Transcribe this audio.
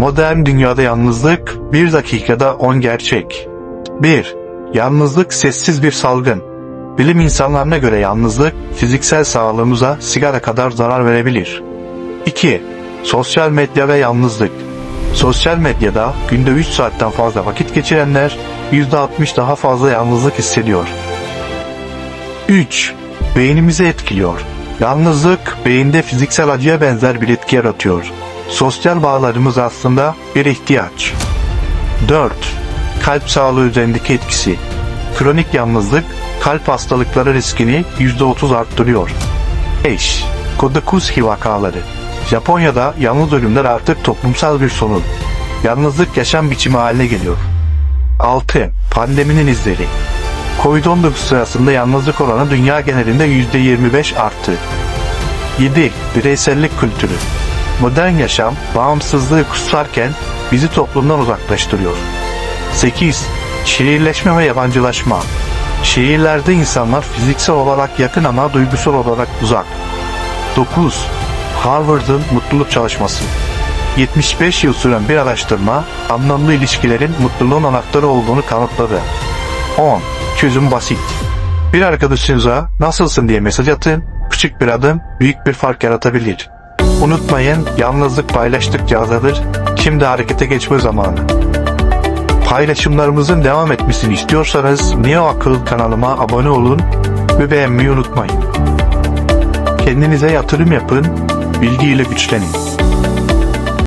Modern dünyada yalnızlık bir dakikada 10 gerçek. 1. Yalnızlık sessiz bir salgın. Bilim insanlarına göre yalnızlık fiziksel sağlığımıza sigara kadar zarar verebilir. 2. Sosyal medya ve yalnızlık. Sosyal medyada günde 3 saatten fazla vakit geçirenler %60 daha fazla yalnızlık hissediyor. 3. Beynimizi etkiliyor. Yalnızlık beyinde fiziksel acıya benzer bir etki yaratıyor. Sosyal bağlarımız aslında bir ihtiyaç. 4. Kalp sağlığı üzerindeki etkisi. Kronik yalnızlık kalp hastalıkları riskini %30 arttırıyor. 5. Kodakuski vakaları. Japonya'da yalnız ölümler artık toplumsal bir sorun. Yalnızlık yaşam biçimi haline geliyor. 6. Pandeminin izleri. Covid-19 sırasında yalnızlık oranı dünya genelinde %25 arttı. 7. Bireysellik kültürü. Modern yaşam bağımsızlığı kutsarken bizi toplumdan uzaklaştırıyor. 8. Şehirleşme ve yabancılaşma. Şehirlerde insanlar fiziksel olarak yakın ama duygusal olarak uzak. 9. Harvard'ın mutluluk çalışması. 75 yıl süren bir araştırma, anlamlı ilişkilerin mutluluğun anahtarı olduğunu kanıtladı. 10. Çözüm basit. Bir arkadaşınıza nasılsın diye mesaj atın, küçük bir adım büyük bir fark yaratabilir. Unutmayın, yalnızlık paylaştıkça azalır, şimdi harekete geçme zamanı. Paylaşımlarımızın devam etmesini istiyorsanız Neo Akıl kanalıma abone olun ve beğenmeyi unutmayın. Kendinize yatırım yapın, bilgiyle güçlenin.